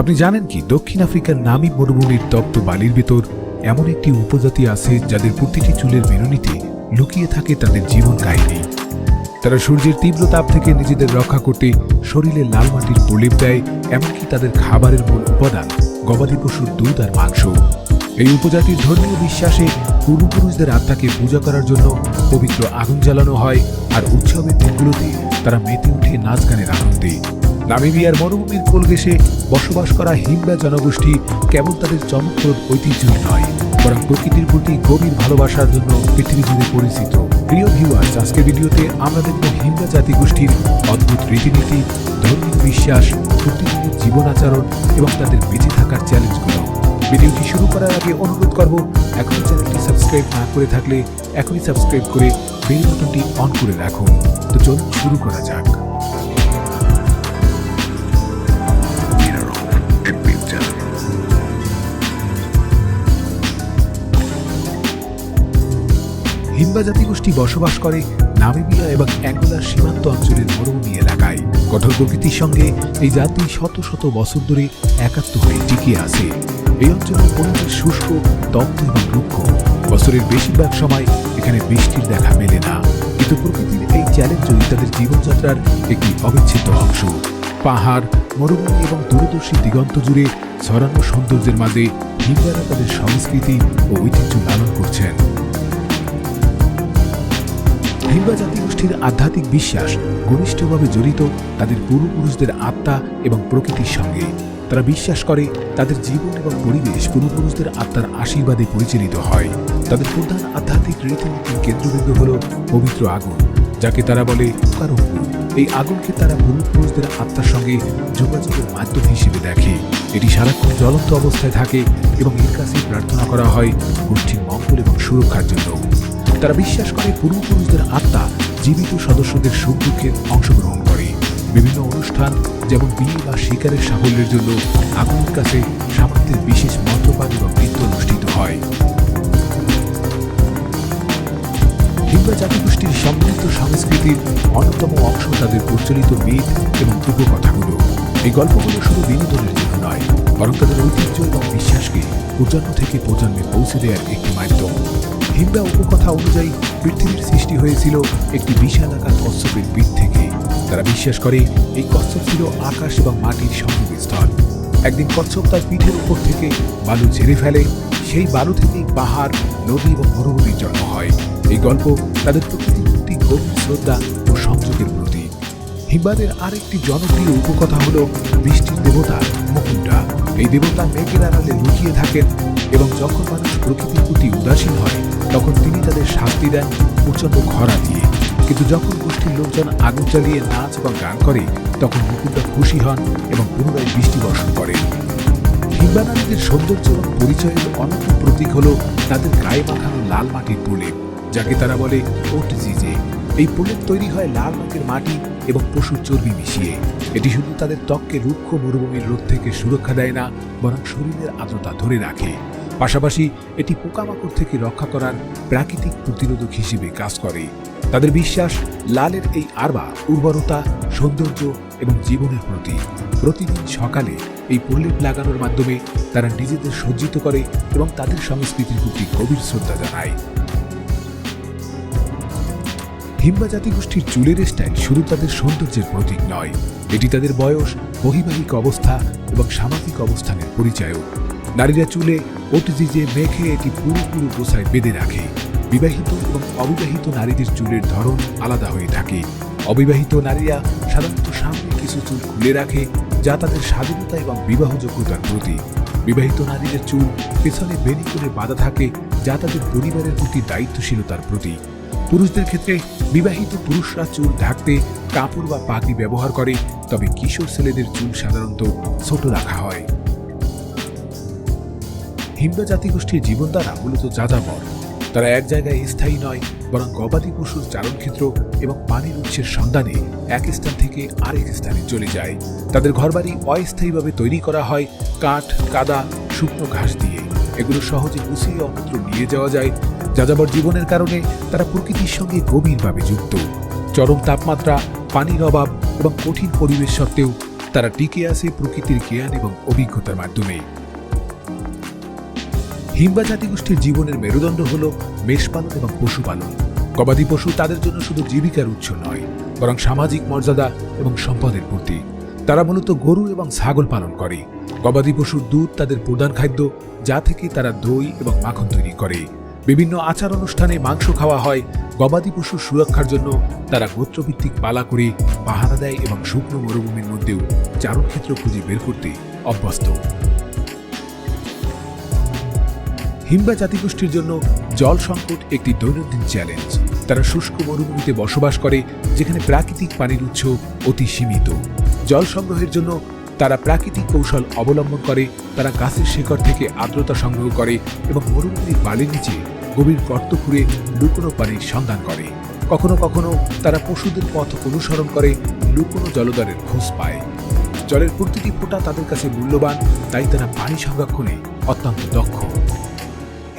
আপনি জানেন কি, দক্ষিণ আফ্রিকার নামি মরুভূমির তপ্ত বালির ভেতর এমন একটি উপজাতি আছে যাদের প্রতিটি চুলের বেরুনিতে লুকিয়ে থাকে তাদের জীবন কাহিনী। তারা সূর্যের তীব্র তাপ থেকে নিজেদের রক্ষা করতে শরীরে লাল মাটির প্রলেপ দেয়, এমনকি তাদের খাবারের মূল উপাদান গবাদি পশুর দুধ আর মাংস। এই উপজাতির ধর্মীয় বিশ্বাসে পূর্বপুরুষদের আত্মাকে পূজা করার জন্য পবিত্র আগুন জ্বালানো হয় আর উৎসবের দিনগুলোতে তারা মেতে উঠে নাচ গানের আনন্দে। নামিবিয়ার মরুভূমির কোলঘেসে বসবাস করা হিমবা জনগোষ্ঠী কেবল তাদের চমকপ্রদ ঐতিহ্যই নয়, বরং প্রকৃতির প্রতি গভীর ভালোবাসার জন্য পৃথিবী জুড়ে পরিচিত। প্রিয় ভিউয়ার্স আজকের ভিডিওতে আমরা দেখব হিমবা জাতিগোষ্ঠীর অদ্ভুত রীতিনীতি, ধর্মীয় বিশ্বাস, প্রতিদিনের জীবন আচরণ এবং তাদের বেঁচে থাকার চ্যালেঞ্জগুলো ভিডিওটি শুরু করার আগে অনুরোধ করব, এখনই চ্যানেলটি সাবস্ক্রাইব না করে থাকলে এখনই সাবস্ক্রাইব করে বেল বাটনটি অন করে রাখুন। তো চলুন শুরু করা যাক। হিম্বা জাতিগোষ্ঠী বসবাস করে নামিবিয়া এবং অ্যাঙ্গোলার সীমান্ত অঞ্চলের মরুভূমি এলাকায়। কঠোর প্রকৃতির সঙ্গে এই জাতি শত শত বছর ধরে একাত্ম হয়ে টিকে আছে। এই অঞ্চলের পরিবেশ শুষ্ক তপ্ত এবং রুক্ষ। বছরের বেশিরভাগ সময় এখানে বৃষ্টির দেখা মেলে না। কিন্তু প্রকৃতির এই চ্যালেঞ্জই তাদের জীবনযাত্রার একটি অবিচ্ছেদ্য অংশ। পাহাড়, মরুভূমি এবং দূরদর্শী দিগন্ত জুড়ে ছড়ানো সৌন্দর্যের মাঝে হিমবারা তাদের সংস্কৃতি ও ঐতিহ্য লালন করছেন। হিম্বা জাতিগোষ্ঠীর আধ্যাত্মিক বিশ্বাস ঘনিষ্ঠভাবে জড়িত তাদের পূর্বপুরুষদের আত্মা এবং প্রকৃতির সঙ্গে। তারা বিশ্বাস করে তাদের জীবন এবং পরিবেশ পূর্বপুরুষদের আত্মার আশীর্বাদে পরিচালিত হয়। তাদের প্রধান আধ্যাত্মিক রীতিনীতির কেন্দ্রবিন্দু হল পবিত্র আগুন, যাকে তারা বলে কারঙ্গু এই আগুনকে তারা পূর্বপুরুষদের আত্মার সঙ্গে যোগাযোগের মাধ্যম হিসেবে দেখে। এটি সারাক্ষণ জ্বলন্ত অবস্থায় থাকে এবং এর কাছে প্রার্থনা করা হয় গোষ্ঠীর মঙ্গল এবং সুরক্ষার জন্য। তারা বিশ্বাস করে পূর্বপুরুষদের আত্মা জীবিত সদস্যদের সুখ দুঃখে অংশগ্রহণ বিভিন্ন অনুষ্ঠান, যেমন বিয়ে বা শিকারের সাফল্যের জন্য আগুনের কাছে সামর্থ্যের বিশেষ মন্ত্রপাঠ এবং নৃত্য অনুষ্ঠিত হয়। হিন্দু জাতিগোষ্ঠীর সমৃদ্ধ সংস্কৃতির অন্যতম অংশ তাদের প্রচলিত বেদ এবং উপকথাগুলো এই গল্পগুলো শুধু বিনোদনের জন্য নয়, বরং তাদের ঐতিহ্য এবং বিশ্বাসকে প্রজন্ম থেকে প্রজন্মে পৌঁছে দেওয়ার একটি মাধ্যম। হিন্দা উপকথা অনুযায়ী পৃথিবীর সৃষ্টি হয়েছিল একটি বিশাল আকার কচ্ছপের পিঠ থেকে। তারা বিশ্বাস করে এই কচ্ছপ ছিল আকাশ এবং মাটির সংযোগস্থল একদিন কচ্ছপ তার পিঠের উপর থেকে বালু ঝেড়ে ফেলে, সেই বালু থেকেই পাহাড়, নদী এবং মরুভূমির জন্ম হয়। এই গল্প তাদের প্রকৃতির প্রতি গভীর শ্রদ্ধা ও সংযোগের প্রতীক। হিম্বাদের আরেকটি জনপ্রিয় উপকথা হল বৃষ্টির দেবতা মুকুন্ডা এই দেবতা মেঘের আড়ালে লুকিয়ে থাকেন এবং যখন মানুষ প্রকৃতির প্রতি উদাসীন হয়, তখন তিনি তাদের শাস্তি দেন প্রচণ্ড খরা দিয়ে। কিন্তু যখন গোষ্ঠীর লোকজন আগুন জ্বালিয়ে নাচ এবং গান করে, তখন মুকুন্ডা খুশি হন এবং পুনরায় বৃষ্টি বর্ষণ করেন হিম্বানারীদের সৌন্দর্য এবং পরিচয়ের অনন্য প্রতীক হল তাদের গায়ে মাখানো লাল মাটির প্রলেপ, যাকে তারা বলে ওট জিজে এই প্রলেপ তৈরি হয় লাল রঙের মাটি এবং পশুর চর্বি মিশিয়ে। এটি শুধু তাদের ত্বককে রুক্ষ মরুভূমির রোদ থেকে সুরক্ষা দেয় না, বরং শরীরের আর্দ্রতা ধরে রাখে। পাশাপাশি এটি পোকামাকড় থেকে রক্ষা করার প্রাকৃতিক প্রতিরোধক হিসেবে কাজ করে। তাদের বিশ্বাস, লালের এই আরবা উর্বরতা, সৌন্দর্য এবং জীবনের প্রতি। প্রতিদিন সকালে এই প্রলেপ লাগানোর মাধ্যমে তারা নিজেদের সজ্জিত করে এবং তাদের সংস্কৃতির প্রতি গভীর শ্রদ্ধা জানায়। হিম্বা জাতিগোষ্ঠীর চুলের স্টাইল শুধু তাদের সৌন্দর্যের প্রতীক নয়, এটি তাদের বয়স বৈবাহিক অবস্থা এবং সামাজিক অবস্থানের পরিচয়ও। নারীরা চুলে ওটিজিজে মেখে এটি পুরোপুরি গোছায় বেঁধে রাখে। বিবাহিত এবং অবিবাহিত নারীদের চুলের ধরন আলাদা হয়ে থাকে। অবিবাহিত নারীরা সাধারণত সামনে কিছু চুল খুলে রাখে, যা তাদের স্বাধীনতা এবং বিবাহযোগ্যতার প্রতীক। বিবাহিত নারীদের চুল পেছনে বেনি করে বাঁধা থাকে, যা তাদের পরিবারের প্রতি দায়িত্বশীলতার প্রতীক। পুরুষদের ক্ষেত্রে বিবাহিত পুরুষরা চুল ঢাকতে কাপড় বা পাগড়ি ব্যবহার করে, তবে কিশোর ছেলেদের চুল সাধারণত ছোট রাখা হয়। হিম্বা জাতিগোষ্ঠীর জীবনধারা মূলত যাযাবর। তারা এক জায়গায় স্থায়ী নয়, বরং গবাদি পশুর চারণক্ষেত্র এবং পানির উৎসের সন্ধানে এক স্থান থেকে আরেক স্থানে চলে যায়। তাদের ঘরবাড়ি অস্থায়ীভাবে তৈরি করা হয় কাঠ, কাদা, শুকনো ঘাস দিয়ে। এগুলো সহজে গুছিয়ে অন্যত্র নিয়ে যাওয়া যায়। যাযাবর জীবনের কারণে তারা প্রকৃতির সঙ্গে গভীরভাবে যুক্ত। চরম তাপমাত্রা, পানির অভাব এবং কঠিন পরিবেশ সত্ত্বেও তারা টিকে আছে প্রকৃতির জ্ঞান এবং অভিজ্ঞতার মাধ্যমে। হিম্বা জাতিগোষ্ঠীর জীবনের মেরুদণ্ড হল মেষপালন এবং পশুপালন। গবাদি পশু তাদের জন্য শুধু জীবিকার উৎস নয়, বরং সামাজিক মর্যাদা এবং সম্পদের প্রতীক তারা মূলত গরু এবং ছাগল পালন করে। গবাদি পশুর দুধ তাদের প্রধান খাদ্য, যা থেকে তারা দই এবং মাখন তৈরি করে। বিভিন্ন আচার অনুষ্ঠানে মাংস খাওয়া হয়। গবাদি পশুর সুরক্ষার জন্য তারা গোত্রভিত্তিক পালা করে পাহারা দেয় এবং শুকনো মরুভূমির মধ্যেও চারণক্ষেত্র খুঁজে বের করতে অভ্যস্ত। হিম্বা জাতিগোষ্ঠীর জন্য জল সংকট একটি দৈনন্দিন চ্যালেঞ্জ তারা শুষ্ক মরুভূমিতে বসবাস করে, যেখানে প্রাকৃতিক পানির উৎস অতি সীমিত। জল সংগ্রহের জন্য তারা প্রাকৃতিক কৌশল অবলম্বন করে, তারা গাছের শিকড় থেকে আর্দ্রতা সংগ্রহ করে এবং মরুভূমির বালির নিচে গভীর গর্ত খুঁড়ে লুকোনো পানির সন্ধান করে। কখনো কখনো তারা পশুদের পথ অনুসরণ করে, লুকোনো জলদরের খোঁজ পায়। জলের প্রতিটি ফোঁটা তাদের কাছে মূল্যবান, তাই তারা পানি সংরক্ষণে অত্যন্ত দক্ষ।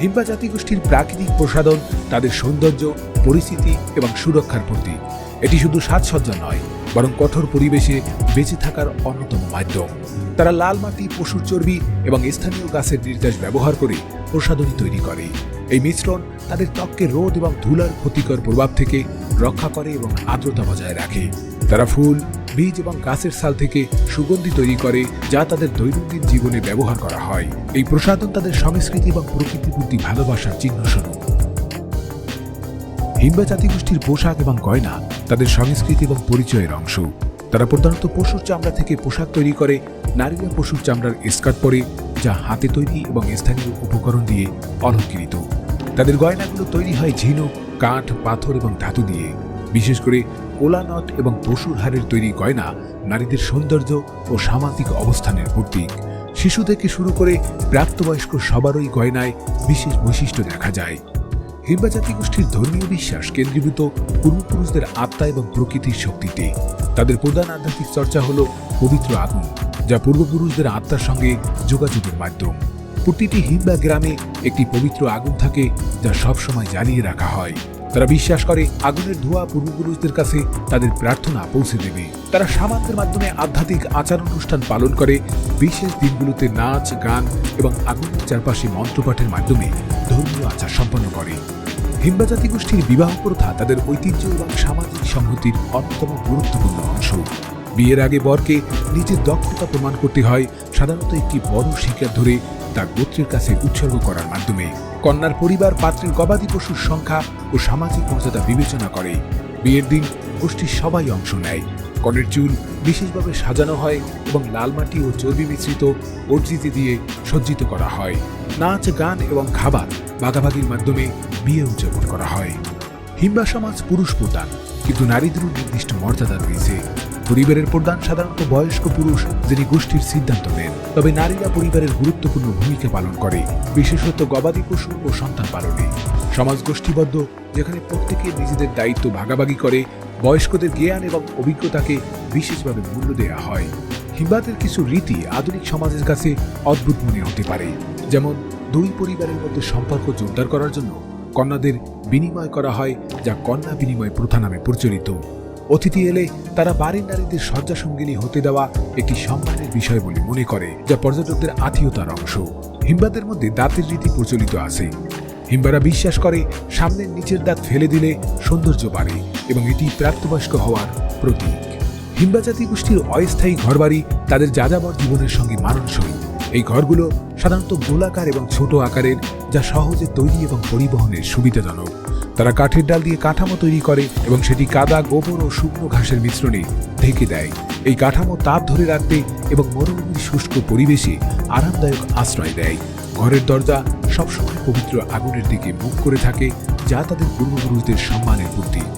হিম্বা জাতিগোষ্ঠীর প্রাকৃতিক প্রসাধন, তাদের সৌন্দর্য, পরিস্থিতি এবং সুরক্ষার প্রতি। এটি শুধু সাজসজ্জা নয়, বরং কঠোর পরিবেশে বেঁচে থাকার অন্যতম মাধ্যম। তারা লাল মাটি, পশুর চর্বি এবং স্থানীয় গাছের নির্দেশ ব্যবহার করে প্রসাধনী তৈরি করে। এই মিশ্রণ তাদের ত্বককে রোদ এবং ধুলার ক্ষতিকর প্রভাব থেকে রক্ষা করে এবং আর্দ্রতা বজায় রাখে। তারা ফুল বীজ এবং গাছের সাল থেকে সুগন্ধি তৈরি করে যা তাদের দৈনন্দিন জীবনে ব্যবহার করা হয়। এই প্রসাধন তাদের সংস্কৃতি এবং প্রকৃতির প্রতি ভালোবাসার চিহ্ন স্বরূপ। হিম্বা জাতিগোষ্ঠীর পোশাক এবং গয়না তাদের সংস্কৃতি এবং পরিচয়ের অংশ। তারা প্রধানত পশুর চামড়া থেকে পোশাক তৈরি করে, নারীরা পশুর চামড়ার স্কার্ট পরে, যা হাতে তৈরি এবং স্থানীয় উপকরণ দিয়ে অলঙ্কৃত। তাদের গয়নাগুলো তৈরি হয় ঝিনুক, কাঠ, পাথর এবং ধাতু দিয়ে। বিশেষ করে কোলানট এবং পশুর হাড়ের তৈরি গয়না নারীদের সৌন্দর্য ও সামাজিক অবস্থানের প্রতীক। শিশু থেকে শুরু করে প্রাপ্তবয়স্ক সবারই গয়নায় বিশেষ বৈশিষ্ট্য দেখা যায়। হিম্বা জাতিগোষ্ঠীর ধর্মীয় বিশ্বাস কেন্দ্রীভূত পূর্বপুরুষদের আত্মা এবং প্রকৃতির শক্তিতে। তাদের প্রধান আধ্যাত্মিক চর্চা হল পবিত্র আগুন, যা পূর্বপুরুষদের আত্মার সঙ্গে যোগাযোগের মাধ্যম। প্রতিটি হিম্বা গ্রামে একটি পবিত্র আগুন থাকে, যা সবসময় জ্বালিয়ে রাখা হয়। তারা বিশ্বাস করে আগুনের ধোঁয়া পূর্বপুরুষদের কাছে তাদের প্রার্থনা পৌঁছে দেবে। তারা সামান্তের মাধ্যমে আধ্যাত্মিক আচার অনুষ্ঠান পালন করে, বিশেষ দিনগুলোতে নাচ, গান এবং আগুনের চারপাশে মন্ত্রপাঠের মাধ্যমে ধর্মীয় আচার সম্পন্ন করে। হিম্বা জাতিগোষ্ঠীর বিবাহ প্রথা তাদের ঐতিহ্য এবং সামাজিক সংহতির অন্যতম গুরুত্বপূর্ণ অংশ। বিয়ের আগে বরকে নিজের দক্ষতা প্রমাণ করতে হয়, সাধারণত একটি বড় শিকার ধরে তা গোত্রের কাছে উৎসর্গ করার মাধ্যমে কন্যার পরিবার পাত্রের গবাদি পশুর সংখ্যা ও সামাজিক মর্যাদা বিবেচনা করে। বিয়ের দিন গোষ্ঠীর সবাই অংশ নেয়। কনের চুল বিশেষভাবে সাজানো হয় এবং লাল মাটি ও চর্বি মিশ্রিত অর্জিতি দিয়ে সজ্জিত করা হয়। নাচ, গান এবং খাবার ভাগাভাগির মাধ্যমে বিয়ে উদযাপন করা হয়। হিম্বা সমাজ পুরুষ প্রধান কিন্তু নারীদেরও নির্দিষ্ট মর্যাদা রয়েছে। পরিবারের প্রধান সাধারণত বয়স্ক পুরুষ, যিনি গোষ্ঠীর সিদ্ধান্ত নেন। তবে নারীরা পরিবারের গুরুত্বপূর্ণ ভূমিকা পালন করে, বিশেষত গবাদি পশু ও সন্তান পালনে। সমাজ গোষ্ঠীবদ্ধ, যেখানে প্রত্যেকে নিজেদের দায়িত্ব ভাগাভাগি করে, বয়স্কদের জ্ঞান এবং অভিজ্ঞতাকে বিশেষভাবে মূল্য দেওয়া হয়। হিম্বাদের কিছু রীতি আধুনিক সমাজের কাছে অদ্ভুত মনে হতে পারে। যেমন, দুই পরিবারের মধ্যে সম্পর্ক জোরদার করার জন্য কন্যাদের বিনিময় করা হয়, যা কন্যা বিনিময় প্রথা নামে প্রচলিত। অতিথি এলে তারা বাড়ির নারীদের শয্যা সঙ্গিনী হতে দেওয়া একটি সম্মানের বিষয় বলে মনে করে, যা পর্যটকদের আত্মীয়তার অংশ। হিম্বাদের মধ্যে দাঁতের রীতি প্রচলিত আছে। হিম্বারা বিশ্বাস করে, সামনের নিচের দাঁত ফেলে দিলে সৌন্দর্য বাড়ে এবং এটি প্রাপ্তবয়স্ক হওয়ার প্রতীক। হিম্বা জাতি গোষ্ঠীর অস্থায়ী ঘরবাড়ি তাদের যাযাবর জীবনের সঙ্গে মানানসই। এই ঘরগুলো সাধারণত গোলাকার এবং ছোট আকারের, যা সহজে তৈরি এবং পরিবহনের সুবিধাজনক। তারা কাঠের ডাল দিয়ে কাঠামো তৈরি করে এবং সেটি কাদা, গোবর ও শুকনো ঘাসের মিশ্রণে ঢেকে দেয়। এই কাঠামো তাপ ধরে রাখতে এবং মরুভূমির শুষ্ক পরিবেশে আরামদায়ক আশ্রয় দেয়। ঘরের দরজা সবসময় পবিত্র আগুনের দিকে মুখ করে থাকে, যা তাদের পূর্বপুরুষদের সম্মানের প্রতীক।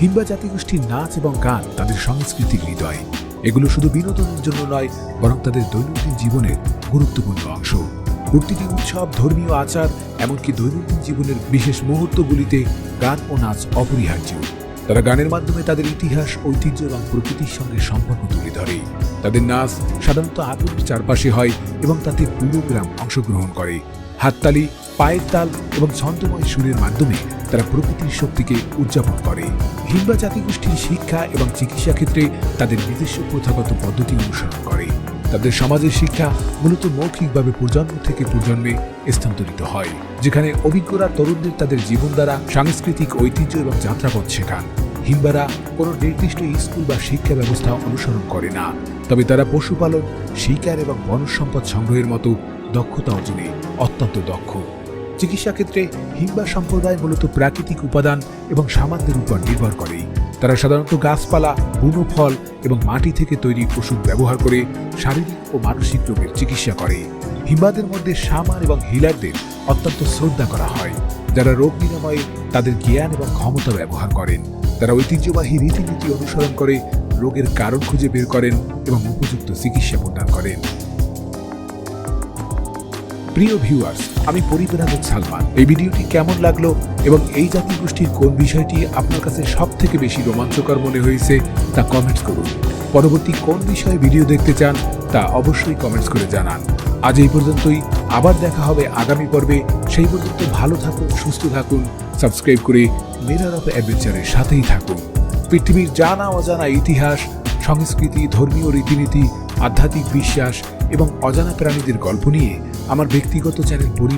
হিম্বা জাতিগোষ্ঠীর নাচ এবং গান তাদের সংস্কৃতির হৃদয়। এগুলো শুধু বিনোদনের জন্য নয়, বরং তাদের দৈনন্দিন জীবনের গুরুত্বপূর্ণ অংশ। প্রতিটি উৎসব, ধর্মীয় আচার, এমনকি দৈনন্দিন জীবনের বিশেষ মুহূর্তগুলিতে গান ও নাচ অপরিহার্য। তারা গানের মাধ্যমে তাদের ইতিহাস, ঐতিহ্য এবং প্রকৃতির সঙ্গে সম্পর্ক তুলে ধরে। তাদের নাচ সাধারণত আগুনের চারপাশে হয় এবং তাতে পুরো গ্রাম অংশগ্রহণ করে। হাততালি, পায়ের তাল এবং ছন্দময় সুরের মাধ্যমে তারা প্রকৃতির শক্তিকে উদযাপন করে। হিম্বা জাতিগোষ্ঠীর শিক্ষা এবং চিকিৎসা ক্ষেত্রে তাদের নিজস্ব প্রথাগত পদ্ধতি অনুসরণ করে। তাদের সমাজের শিক্ষা মূলত মৌখিকভাবে প্রজন্ম থেকে প্রজন্মে স্থানান্তরিত হয়, যেখানে অভিজ্ঞরা তরুণদের তাদের জীবন দ্বারা সাংস্কৃতিক ঐতিহ্য এবং যাত্রাপথ শেখান। হিম্বারা কোনো নির্দিষ্ট স্কুল বা শিক্ষা ব্যবস্থা অনুসরণ করে না, তবে তারা পশুপালন, শিকার এবং বনজ সম্পদ সংগ্রহের মতো দক্ষতা অর্জনে অত্যন্ত দক্ষ। চিকিৎসা ক্ষেত্রে হিম্বা সম্প্রদায় মূলত প্রাকৃতিক উপাদান এবং সামান্যের উপর নির্ভর করে। তারা সাধারণত গাছপালা বুনো ফল এবং মাটি থেকে তৈরি ওষুধ ব্যবহার করে শারীরিক ও মানসিক রোগের চিকিৎসা করে। হিম্বাদের মধ্যে সামার এবং হিলারদের অত্যন্ত শ্রদ্ধা করা হয়। যারা রোগ নিরাময়ে তাদের জ্ঞান এবং ক্ষমতা ব্যবহার করেন। তারা ঐতিহ্যবাহী রীতিনীতি অনুসরণ করে রোগের কারণ খুঁজে বের করেন এবং উপযুক্ত চিকিৎসা প্রদান করেন। প্রিয় ভিউয়ার্স আমি পরিবার সালমান। এই ভিডিওটি কেমন লাগল এবং এই জাতি গোষ্ঠীর কোন বিষয়টি আপনার কাছে সব থেকে বেশি রোমাঞ্চকর মনে হয়েছে তা কমেন্টস করুন। পরবর্তী কোন বিষয়ে ভিডিও দেখতে চান তা অবশ্যই কমেন্টস করে জানান। আজ এই পর্যন্তই। আবার দেখা হবে আগামী পর্বে। সেই পর্যন্ত ভালো থাকুন, সুস্থ থাকুন, সাবস্ক্রাইব করে মিরার অফ অ্যাডভেঞ্চারের সাথেই থাকুন। পৃথিবীর জানা অজানা ইতিহাস, সংস্কৃতি, ধর্মীয় রীতিনীতি, আধ্যাত্মিক বিশ্বাস এবং অজানা প্রাণীদের গল্প নিয়ে আমার ব্যক্তিগত চ্যানেল পরি